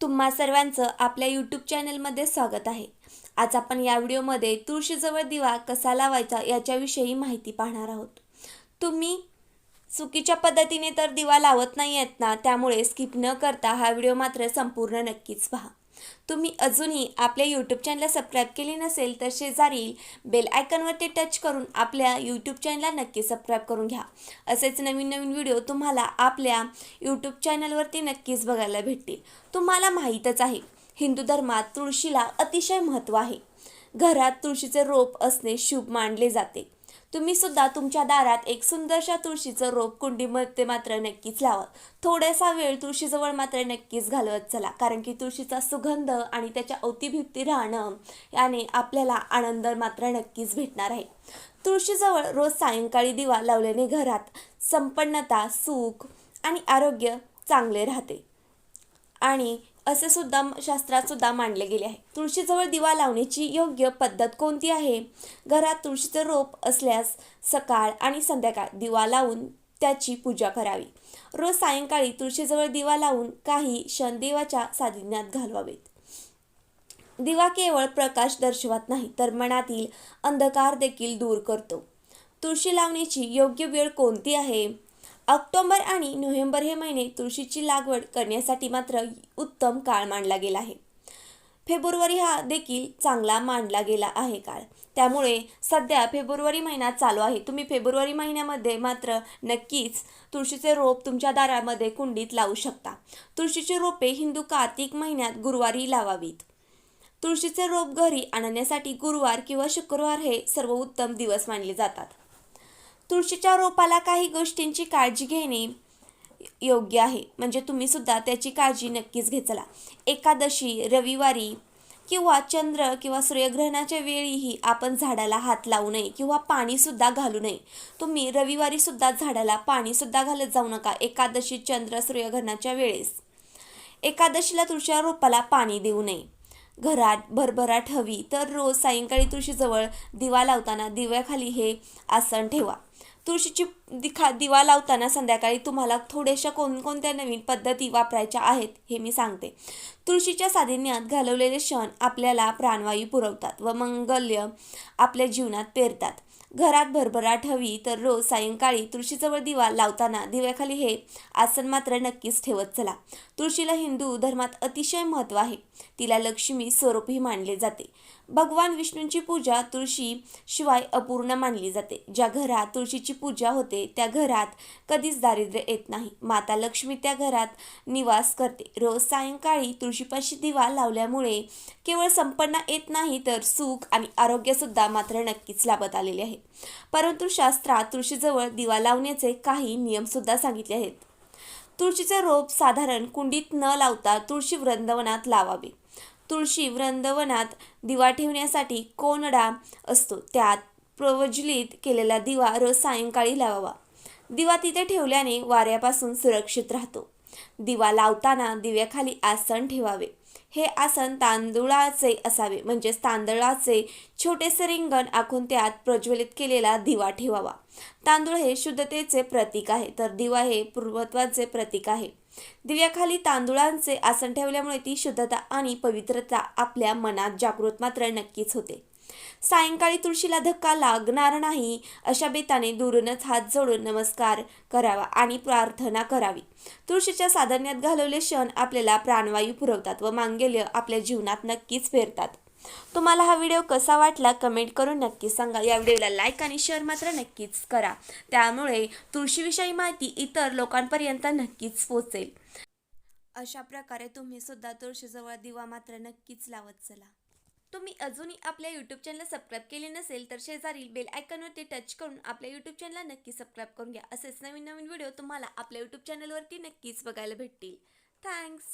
तुम्हा सर्वांचं आपल्या यूट्यूब चॅनलमध्ये स्वागत आहे. आज आपण या व्हिडिओमध्ये तुळशीजवळ दिवा कसा लावायचा याच्याविषयी माहिती पाहणार आहोत. तुम्ही चुकीच्या पद्धतीने तर दिवा लावत नाही आहेत ना त्यामुळे स्किप न करता हा व्हिडिओ मात्र संपूर्ण नक्कीच पहा. तुम्ही अजूनही आपल्या यूट्यूब चॅनलला सबस्क्राईब केले नसेल तर शेजारील बेल आयकॉनवरती टच करून आपल्या यूट्यूब चॅनलला नक्की सबस्क्राईब करून घ्या. असेच नवीन नवीन व्हिडिओ तुम्हाला आपल्या यूट्यूब चॅनलवरती नक्कीच बघायला भेटतील. तुम्हाला माहीतच आहे हिंदू धर्मात तुळशीला अतिशय महत्त्व आहे. घरात तुळशीचे रोप असणे शुभ मानले जाते. तुम्ही सुद्धा तुमच्या दारात एक सुंदरशा तुळशीचं रोप कुंडीमध्ये मात्र नक्कीच लावा थोडासा वेळ तुळशीजवळ मात्र नक्कीच घालवत चला कारण की तुळशीचा सुगंध आणि त्याच्या अवतीभिवती राहणं याने आपल्याला आनंद मात्र नक्कीच भेटणार आहे. तुळशीजवळ रोज सायंकाळी दिवा लावल्याने घरात संपन्नता सुख आणि आरोग्य चांगले राहते. आणि असे सुद्धा शास्त्रात सुद्धा मांडले गेले आहे. तुळशीजवळ दिवा लावण्याची योग्य पद्धत कोणती आहे? घरात तुळशीचं रोप असल्यास सकाळ आणि संध्याकाळ दिवा लावून त्याची पूजा करावी. रोज सायंकाळी तुळशीजवळ दिवा लावून काही क्षण देवाच्या सानिध्यात घालवावेत. दिवा केवळ प्रकाश दर्शवत नाही तर मनातील अंधकार देखील दूर करतो. तुळशी लावण्याची योग्य वेळ कोणती आहे? ऑक्टोबर आणि नोव्हेंबर हे महिने तुळशीची लागवड करण्यासाठी मात्र उत्तम काळ मानला गेला आहे. फेब्रुवारी हा देखील चांगला मानला गेला आहे काळ. त्यामुळे सध्या फेब्रुवारी महिना चालू आहे. तुम्ही फेब्रुवारी महिन्यामध्ये मात्र नक्कीच तुळशीचे रोप तुमच्या दारामध्ये कुंडीत लावू शकता. तुळशीचे रोपे हिंदू कार्तिक महिन्यात गुरुवारी लावावीत. तुळशीचे रोप घरी आणण्यासाठी गुरुवार किंवा शुक्रवार हे सर्वोत्तम दिवस मानले जातात. तुळशीच्या रोपाला काही गोष्टींची काळजी घेणे योग्य आहे. म्हणजे तुम्ही सुद्धा त्याची काळजी नक्कीच घेचला एकादशी रविवारी किंवा चंद्र किंवा सूर्यग्रहणाच्या वेळीही आपण झाडाला हात लावू नये किंवा पाणीसुद्धा घालू नये. तुम्ही रविवारीसुद्धा झाडाला पाणीसुद्धा घालत जाऊ नका. एकादशी चंद्र सूर्यग्रहणाच्या वेळेस. एकादशीला तुळशीच्या रोपाला पाणी देऊ नये. घरात भरभराट हवी. तर रोज सायंकाळी तुळशीजवळ दिवा लावताना दिव्याखाली हे आसन ठेवा. तुळशीची दिखा दिवा लावताना संध्याकाळी तुम्हाला थोड्याशा कोणकोणत्या नवीन पद्धती वापरायच्या आहेत हे मी सांगते. तुळशीच्या साधिन्यात घालवलेले क्षण आपल्याला प्राणवायू पुरवतात व मंगल्य आपल्या जीवनात पेरतात. घरात भरभराट हवी तर रोज सायंकाळी तुळशीजवळ दिवा लावताना दिव्याखाली हे आसन मात्र नक्कीच ठेवत चला. तुळशीला हिंदू धर्मात अतिशय महत्त्व आहे. तिला लक्ष्मी स्वरूपही मानले जाते. भगवान विष्णूंची पूजा तुळशी शिवाय अपूर्ण मानली जाते. ज्या घरात तुळशीची पूजा होते त्या घरात कधीच दारिद्र्य येत नाही. माता लक्ष्मी त्या घरात निवास करते. रोज सायंकाळी तुळशीपाशी दिवा लावल्यामुळे केवळ संपन्न येत नाही तर सुख आणि आरोग्यसुद्धा मात्र नक्कीच लाभत आलेले आहे. परंतु शास्त्रात तुळशीजवळ दिवा लावण्याचे काही नियमसुद्धा सांगितले आहेत. तुळशीचे रोप साधारण कुंडीत न लावता तुळशी वृंदावनात लावावे. तुळशी वृंदवनात दिवा ठेवण्यासाठी कोनडा असतो. त्यात प्रवज्वलित केलेला दिवा रोज सायंकाळी लावावा. दिवा तिथे ठेवल्याने वाऱ्यापासून सुरक्षित राहतो. दिवा लावताना दिव्याखाली आसन ठेवावे. हे आसन तांदुळाचे असावे. म्हणजेच तांदळाचे छोटेसे रिंगण आखून त्यात प्रज्वलित केलेला दिवा ठेवावा. तांदूळ हे शुद्धतेचे प्रतीक आहे. तर दिवा हे पूर्वत्वाचे प्रतीक आहे. दिव्याखाली तांदुळांचे आसन ठेवल्यामुळे ती शुद्धता आणि पवित्रता आपल्या मनात जागृत मात्र नक्कीच होते. सायंकाळी तुळशीला धक्का लागणार नाही अशा बेताने दुरूनच हात जोडून नमस्कार करावा आणि प्रार्थना करावी. तुळशीच्या साधन्यात घालवले क्षण आपल्याला प्राणवायू पुरवतात व मांगल्य आपल्या जीवनात नक्कीच फेरतात. तुम्हाला हा व्हिडिओ कसा वाटला कमेंट करून नक्की सांगा. या व्हिडिओला लाईक आणि शेअर मात्र नक्कीच करा. त्यामुळे तुळशीविषयी माहिती इतर लोकांपर्यंत नक्कीच पोचेल अशा प्रकारे तुम्ही सुद्धा तुळशीजवळ दिवा मात्र नक्कीच लावत चला. तुम्ही अजूनही आपल्या यूट्यूब चॅनलला सबस्क्राईब केले नसेल तर शेजारील बेल आयकॉनवरती टच करून आपल्या यूट्यूब चॅनलला नक्की सबस्क्राईब करून घ्या. असेच नवीन नवीन व्हिडिओ तुम्हाला आपल्या यूट्यूब चॅनलवरती नक्कीच बघायला भेटतील. थँक्स